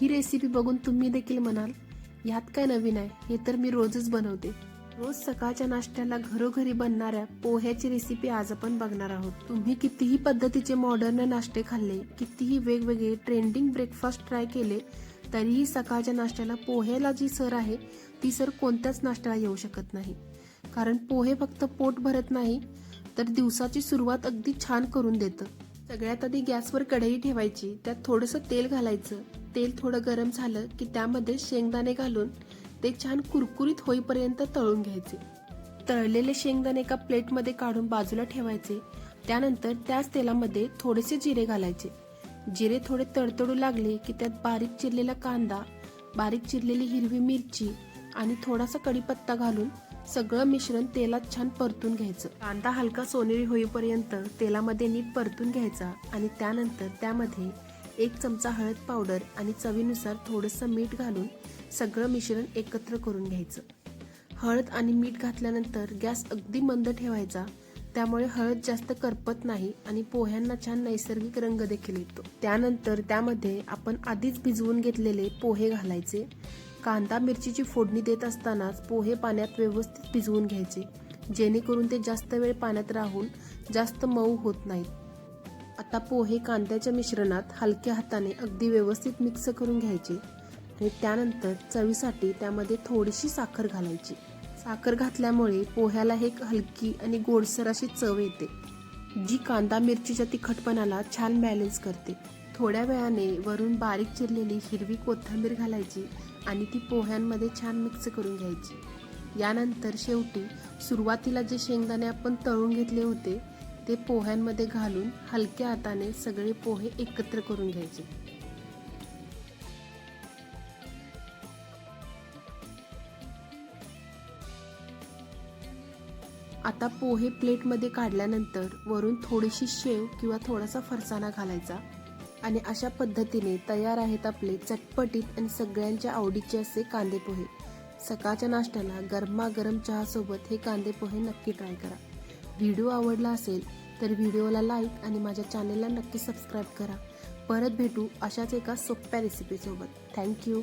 ही recipe बघून तुम्ही देखील म्हणाल यात काय नवीन आहे? हे तर मी रोजच बनवते. रोज सकाळच्या नाश्त्याला घरोघरी बनणाऱ्या पोह्याची रेसिपी आज आपण बघणार आहोत. तुम्ही कितीही पद्धतीचे मॉडर्न नाश्ते खाल्ले कितीही वेगवेगळे ट्रेंडिंग ब्रेकफास्ट ट्राय केले तरीही सकाळच्या नाश्त्याला पोह्याला जी सर आहे ती सर कोणत्याच नाश्त्याला येऊ शकत नाही. कारण पोहे फक्त पोट भरत नाही तर दिवसाची सुरुवात अगदी छान करून देतं. सगळ्यात आधी गॅसवर कढई ठेवायची त्यात थोडंसं तेल घालायचं. तेल थोडं गरम झालं की त्यामध्ये शेंगदाणे घालून ते छान कुरकुरीत होईपर्यंत तळून घ्यायचे. तळलेले शेंगदाणे एका प्लेटमध्ये काढून बाजूला ठेवायचे. त्यानंतर त्याच तेलामध्ये थोडेसे जिरे घालायचे. जिरे थोडे तडतडू लागले की त्यात बारीक चिरलेला कांदा बारीक चिरलेली हिरवी मिरची आणि थोडासा कढीपत्ता घालून सगळं मिश्रण तेलात छान परतून घ्यायचं. कांदा हलका सोनेरी होईपर्यंत तेलामध्ये नीट परतून घ्यायचा आणि त्यानंतर त्यामध्ये एक चमचा हळद पावडर आणि चवीनुसार थोडंसं मीठ घालून सगळं मिश्रण एकत्र करून घ्यायचं. हळद आणि मीठ घातल्यानंतर गॅस अगदी मंद ठेवायचा. त्यामुळे हळद जास्त करपत नाही आणि पोह्यांना छान नैसर्गिक रंग देखील येतो. त्यानंतर त्यामध्ये आपण आधीच भिजवून घेतलेले पोहे घालायचे. कांदा मिरचीची फोडणी देत असतानाच पोहे पाण्यात व्यवस्थित भिजवून घ्यायचे. जेणेकरून ते जास्त वेळ पाण्यात राहून जास्त मऊ होत नाहीत. आता पोहे कांद्याच्या मिश्रणात हलक्या हाताने अगदी व्यवस्थित मिक्स करून घ्यायचे आणि त्यानंतर चवीसाठी त्यामध्ये थोडीशी साखर घालायची. साखर घातल्यामुळे पोह्याला एक हलकी आणि गोडसर अशी चव येते. जी कांदा मिरचीच्या तिखटपणाला छान बॅलन्स करते. थोड्या वेळाने वरून बारीक चिरलेली हिरवी कोथिंबीर घालायची आणि ती पोह्यांमध्ये छान मिक्स करून घ्यायची. यानंतर शेवटी सुरुवातीला जे शेंगदाणे आपण तळून घेतले होते ते पोह्यांमध्ये घालून हलक्या हाताने सगळे पोहे एकत्र करून घ्यायचे. आता पोहे प्लेटमध्ये काढल्यानंतर वरून थोडीशी शेव किंवा थोडासा फरसाणा घालायचा. आणि अशा पद्धतीने तयार आहेत आपले चटपटीत आणि सगळ्यांच्या आवडीचे असे कांदे पोहे. सकाळच्या नाश्त्याला गरमागरम चहासोबत हे कांदे पोहे नक्की ट्राय करा. व्हिडिओ आवडला असेल तर व्हिडिओला लाईक आणि माझ्या चॅनेलला नक्की सबस्क्राईब करा. परत भेटू अशाच एका सोप्या रेसिपीसोबत थँक्यू